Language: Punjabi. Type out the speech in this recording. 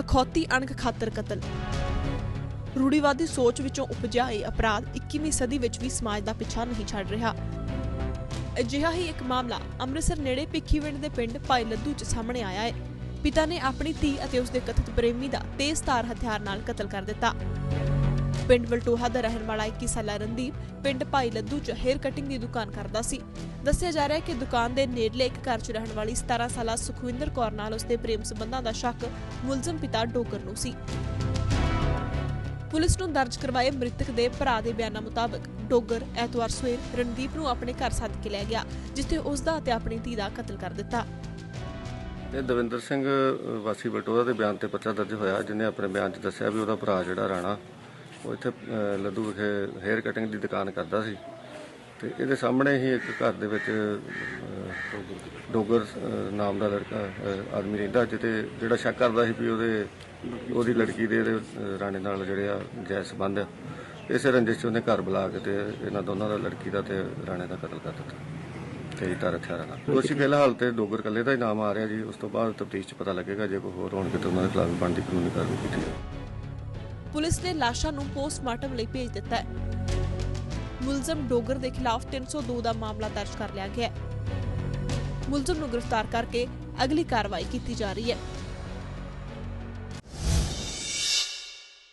ਅਖੌਤੀ ਅਣਖ ਖਾਤਰ ਕਤਲ। ਰੂੜੀਵਾਦੀ ਸੋਚ ਵਿੱਚੋਂ ਉਪਜਿਆ ਇਹ ਅਪਰਾਧ 21ਵੀਂ ਸਦੀ ਵਿੱਚ ਵੀ ਸਮਾਜ ਦਾ ਪਿੱਛਾ ਨਹੀਂ ਛੱਡ ਰਿਹਾ। ਅਜਿਹਾ ਹੀ ਇੱਕ ਮਾਮਲਾ ਅੰਮ੍ਰਿਤਸਰ ਨੇੜੇ ਭਿੱਖੀਵਿੰਡ ਦੇ ਪਿੰਡ ਭਾਈ ਲੱਦੂ 'ਚ ਸਾਹਮਣੇ ਆਇਆ ਹੈ। ਪਿਤਾ ਨੇ ਆਪਣੀ ਧੀ ਅਤੇ ਉਸਦੇ ਕਥਿਤ ਪ੍ਰੇਮੀ ਦਾ ਤੇਜ਼ਧਾਰ ਹਥਿਆਰ ਨਾਲ ਕਤਲ ਕਰ ਦਿੱਤਾ। ਪਿੰਡ ਵਲਟੋਹਾ ਦਾ ਰਹਿਣ ਵਾਲਾ 21 ਸਾਲਾ ਰਣਦੀਪ, ਪਿੰਡ ਭਾਈ ਲੱਦੂ 'ਚ ਹੇਅਰ ਕਟਿੰਗ ਦੀ ਦੁਕਾਨ ਕਰਦਾ ਸੀ। ਦੱਸਿਆ ਜਾ ਰਿਹਾ ਹੈ ਕਿ ਦੁਕਾਨ ਦੇ ਨੇੜਲੇ ਇੱਕ ਘਰ 'ਚ ਰਹਿਣ ਵਾਲੀ 17 ਸਾਲਾ ਸੁਖਵਿੰਦਰ ਕੌਰ ਨਾਲ ਉਸਦੇ ਪ੍ਰੇਮ ਸੰਬੰਧਾਂ ਦਾ ਸ਼ੱਕ ਮੁਲਜ਼ਮ ਪਿਤਾ ਡੋਗਰ ਨੂੰ ਸੀ। ਪੁਲਿਸ ਨੂੰ ਦਰਜ ਕਰਵਾਏ ਮ੍ਰਿਤਕ ਦੇ ਭਰਾ ਦੇ ਬਿਆਨਾਂ ਮੁਤਾਬਕ ਡੋਗਰ ਐਤਵਾਰ ਸਵੇਰ ਰਣਦੀਪ ਨੂੰ ਆਪਣੇ ਘਰ ਸੱਦ ਕੇ ਲੈ ਗਿਆ, ਜਿੱਥੇ ਉਸ ਦਾ ਅਤੇ ਆਪਣੀ ਧੀ ਦਾ ਕਤਲ ਕਰ ਦਿੱਤਾ। ਇਹ ਦਵਿੰਦਰ ਸਿੰਘ ਵਾਸੀ ਬਟੋਦਾ ਦੇ ਬਿਆਨ ਤੇ ਪਰਚਾ ਦਰਜ ਹੋਇਆ ਜਿਹਨੇ ਆਪਣੇ ਬਿਆਨ 'ਚ ਦੱਸਿਆ ਵੀ ਉਹਦਾ ਭਰਾ ਜਿਹੜਾ ਰਾਣਾ ਉਹ ਇੱਥੇ ਲੱਡੂ ਵਿਖੇ ਹੇਅਰ ਕਟਿੰਗ ਦੀ ਦੁਕਾਨ ਕਰਦਾ ਸੀ ਤੇ ਇਹਦੇ ਸਾਹਮਣੇ ਹੀ ਇੱਕ ਘਰ ਦੇ ਵਿੱਚ ਡੋਗਰ ਨਾਮ ਦਾ ਲੜਕਾ ਆਦਮੀ ਰਹਿੰਦਾ ਜਿੱਤੇ ਜਿਹੜਾ ਸ਼ੱਕ ਕਰਦਾ ਸੀ ਵੀ ਉਹਦੇ, ਉਹਦੀ ਲੜਕੀ ਦੇ ਰਾਣੇ ਨਾਲ ਜਿਹੜੇ ਆ ਜੈ ਸੰਬੰਧ ਆ। ਇਸੇ ਰੰਜਿਸ਼ 'ਚ ਉਹਨੇ ਘਰ ਬੁਲਾ ਕੇ ਤੇ ਇਹਨਾਂ ਦੋਨਾਂ ਦਾ ਲੜਕੀ ਦਾ ਤੇ ਰਾਣੇ ਦਾ ਕਤਲ ਕਰ ਦਿੱਤਾ। ਤੇ ਧਾਰ ਹਥਿਆਰਾਂ ਨਾਲ। ਦੋਸ਼ੀ ਫਿਲਹਾਲ ਤੇ ਡੋਗਰ ਕੱਲੇ ਦਾ ਹੀ ਨਾਮ ਆ ਰਿਹਾ ਜੀ। ਉਸ ਤੋਂ ਬਾਅਦ ਤਫਤੀਸ਼ 'ਚ ਪਤਾ ਲੱਗੇਗਾ ਜੇ ਕੋਈ ਹੋਰ ਹੋਣਗੇ ਤਾਂ ਉਹਨਾਂ ਦੇ ਖਿਲਾਫ ਬਣਦੀ ਕਾਨੂੰਨੀ ਕਾਰਵਾਈ ਕੀਤੀ ਜਾਵੇ ਪੁਲਿਸ ਨੇ ਲਾਸ਼ਾਂ ਨੂੰ ਪੋਸਟਮਾਰਟਮ ਲਈ ਭੇਜ ਦਿੱਤਾ ਹੈ। ਮੁਲਜ਼ਮ ਡੋਗਰ ਦੇ ਖਿਲਾਫ 302 ਦਾ ਮਾਮਲਾ ਦਰਜ ਕਰ ਲਿਆ ਗਿਆ ਹੈ। ਮੁਲਜ਼ਮ ਨੂੰ ਗ੍ਰਿਫਤਾਰ ਕਰਕੇ ਅਗਲੀ ਕਾਰਵਾਈ ਕੀਤੀ ਜਾ ਰਹੀ ਹੈ।